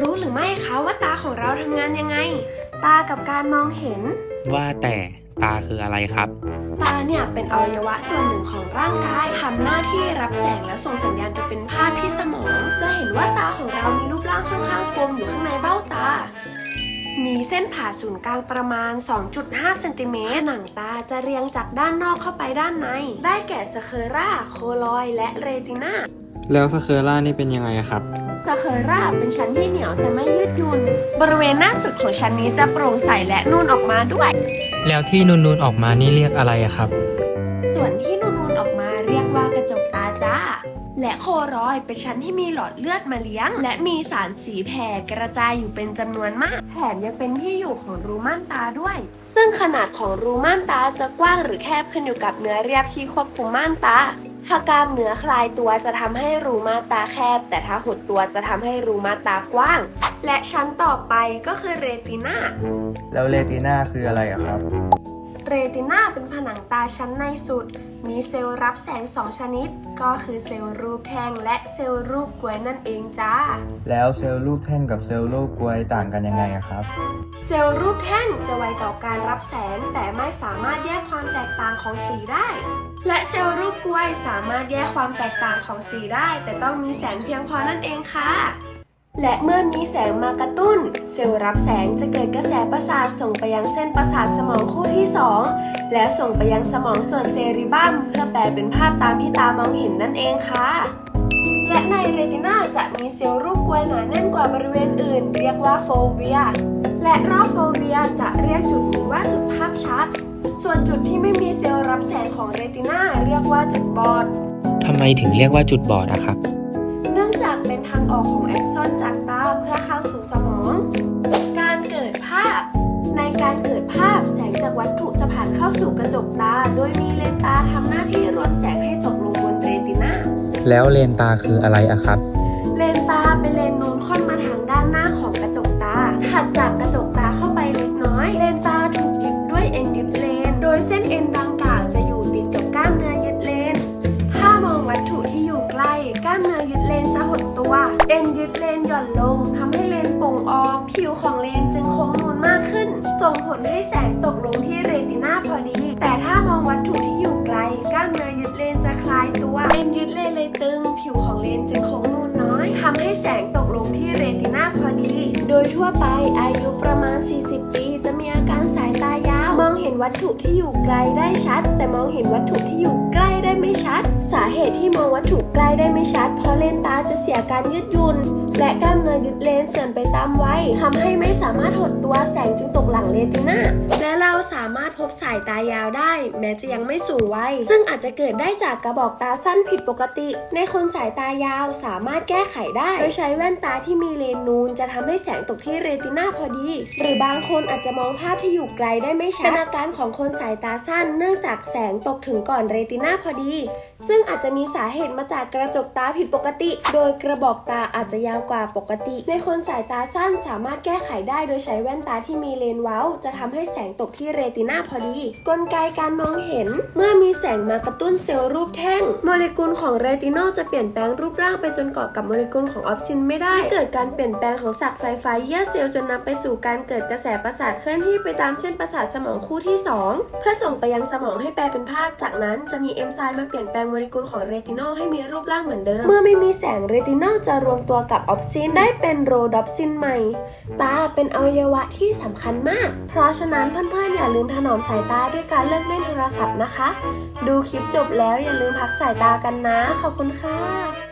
รู้หรือไม่คะว่าตาของเราทำงานยังไง ตากับการมองเห็น ว่าแต่ตาคืออะไรครับ ตาเนี่ยเป็นอวัยวะส่วนหนึ่งของร่างกายทำหน้าที่รับแสงและส่งสัญญาณไปเป็นภาพที่สมอง จะเห็นว่าตาของเรามีรูปร่างค่อนข้างกลมอยู่ข้างในเบ้าตา มีเส้นผ่าศูนย์กลางประมาณ 2.5 เซนติเมตรหนังตาจะเรียงจากด้านนอกเข้าไปด้านใน ได้แก่สเคอราโคลอยด์และเรตินาแล้วสเคอร่านี่เป็นยังไงครับ สเคอราเป็นชั้นที่เหนียวแต่ไม่ยืดหยุ่น บริเวณหน้าสุดของชั้นนี้จะโปร่งใสและนูนออกมาด้วย แล้วที่นูนๆออกมานี่เรียกอะไรอะครับ ส่วนที่นูนๆออกมาเรียกว่ากระจกตาจ้า และโครอยด์เป็นชั้นที่มีหลอดเลือดมาเลี้ยง และมีสารสีแผ่กระจายอยู่เป็นจำนวนมาก แถมยังเป็นที่อยู่ของรูม่านตาด้วย ซึ่งขนาดของรูม่านตาจะกว้างหรือแคบขึ้นอยู่กับเนื้อเรียบที่ควบคุมม่านตา ถ้ากล้ามเนื้อคลายตัวจะทำให้รูม่านตาแคบ แต่ถ้าหดตัวจะทำให้รูม่านตากว้าง และชั้นต่อไปก็คือเรตินาแล้วเรติน่าคืออะไรอะครับ เรตินาเป็นผนังตาชั้นในสุด มีเซลล์รับแสงสองชนิด ก็คือเซลล์รูปแท่งและเซลล์รูปกลวยนั่นเองจ้า แล้วเซลล์รูปแท่งกับเซลล์รูปกลวยต่างกันยังไงอะครับ เซลล์รูปแท่งจะไวต่อการรับแสง แต่ไม่สามารถแยกความแตกต่างของสีได้ และเซลล์รูปกลวยสามารถแยกความแตกต่างของสีได้ แต่ต้องมีแสงเพียงพอนั่นเองค่ะ และเมื่อมีแสงมากระตุ้น เซลล์รับแสงจะเกิดกระแสประสาทส่งไปยังเส้นประสาทสมองคู่ที่ 2 แล้วส่งไปยังสมองส่วนเซริบัมเพื่อแปลเป็นภาพตามที่ตามองเห็นนั่นเองค่ะ และในเรตินาจะมีเซลล์รูปกลวยหนาแน่นกว่าบริเวณอื่น เรียกว่าโฟเวีย และรอบโฟเวียจะเรียกจุดนี้ว่าจุดภาพชัด ส่วนจุดที่ไม่มีเซลล์รับแสงของเรตินาเรียกว่าจุดบอดทำไมถึงเรียกว่าจุดบอดอะครับ เป็นทางออกของแอ็กซอนจากตาเพื่อเข้าสู่สมอง การเกิดภาพ ในการเกิดภาพแสงจากวัตถุจะผ่านเข้าสู่กระจกตา โดยมีเลนส์ตาทำหน้าที่รวมแสงให้ตกลงบนเรตินาแล้วเลนตาคืออะไรอะครับ เลนส์ตาเป็นเลนส์นูนค่อน นยึดเลนหย่อนลงทำให้เลนโป่งออก ผิวของเลนจึงโค้งนูนมากขึ้น ส่งผลให้แสงตกลงที่เรตินาพอดี แต่ถ้ามองวัตถุที่อยู่ไกล กล้ามเนื้อยึดเลนจะคลายตัวเอ็นยึดเลนเลยตึง ผิวของเลนจึงโค้งนูนน้อยทำให้แสงตกลงที่เรตินาพอดี โดยทั่วไปอายุประมาณ 40 ปี จะมีอาการสายตายาว มองเห็นวัตถุที่อยู่ไกลได้ชัด แต่มองเห็นวัตถุที่อยู่ใกล้ ได้ไม่ชัด สาเหตุที่มองวัตถุใกล้ได้ไม่ชัด เพราะเลนตาจะเสียการยืดหยุ่นและกล้ามเนื้อยึดเลนเสื่อมไปตามวัยทำให้ไม่สามารถหดตัวแสงจึงตกหลังเรติน่าและเราสามารถพบสายตายาวได้ แม้จะยังไม่สูงวัยซึ่งอาจจะเกิดได้จากกระบอกตาสั้นผิดปกติ ในคนสายตายาวสามารถแก้ไขได้ โดยใช้แว่นตาที่มีเลนนูน จะทำให้แสงตกที่เรตินาพอดี หรือบางคนอาจจะมองภาพที่อยู่ไกลได้ไม่ชัดเป็นอาการของคนสายตาสั้น เนื่องจากแสงตกถึงก่อนเรตินาพอดีซึ่งอาจจะมีสาเหตุมาจากกระจกตาผิดปกติ โดยกระบอกตาอาจจะยาวกว่าปกติ ในคนสายตาสั้นสามารถแก้ไขได้โดยใช้แว่นตาที่มีเลนเว้า จะทำให้แสงตกที่เรติน่าพอดี กลไกการมองเห็น เมื่อมีแสงมากระตุ้นเซลล์รูปแท่ง โมเลกุลของเรตินอลจะเปลี่ยนแปลงรูปร่างไปจนเกาะกับโมเลกุลของออปซินไม่ได้ เกิดการเปลี่ยนแปลงของสักไฟฟ้าเยื่อเซลล์จนนำไปสู่การเกิดกระแสประสาทเคลื่อนที่ไปตามเส้นประสาทสมองคู่ที่ 2 เพื่อส่งไปยังสมองให้แปลเป็นภาพ จากนั้นจะมีเอนไซม์มาเปลี่ยนแปลงโมเลกุลของเรตินอลให้มีรูปร่างเหมือนเดิม เมื่อไม่มีแสงเรตินอลจะรวมตัวกับออปซินได้เป็นโรดอปซินใหม่ ตาเป็นอวัยวะที่สำคัญมาก เพราะฉะนั้นเพื่อนๆอย่าลืมถนอมสายตาด้วยการเลิกเล่นโทรศัพท์นะคะ ดูคลิปจบแล้วอย่าลืมพักสายตากันนะ ขอบคุณค่ะ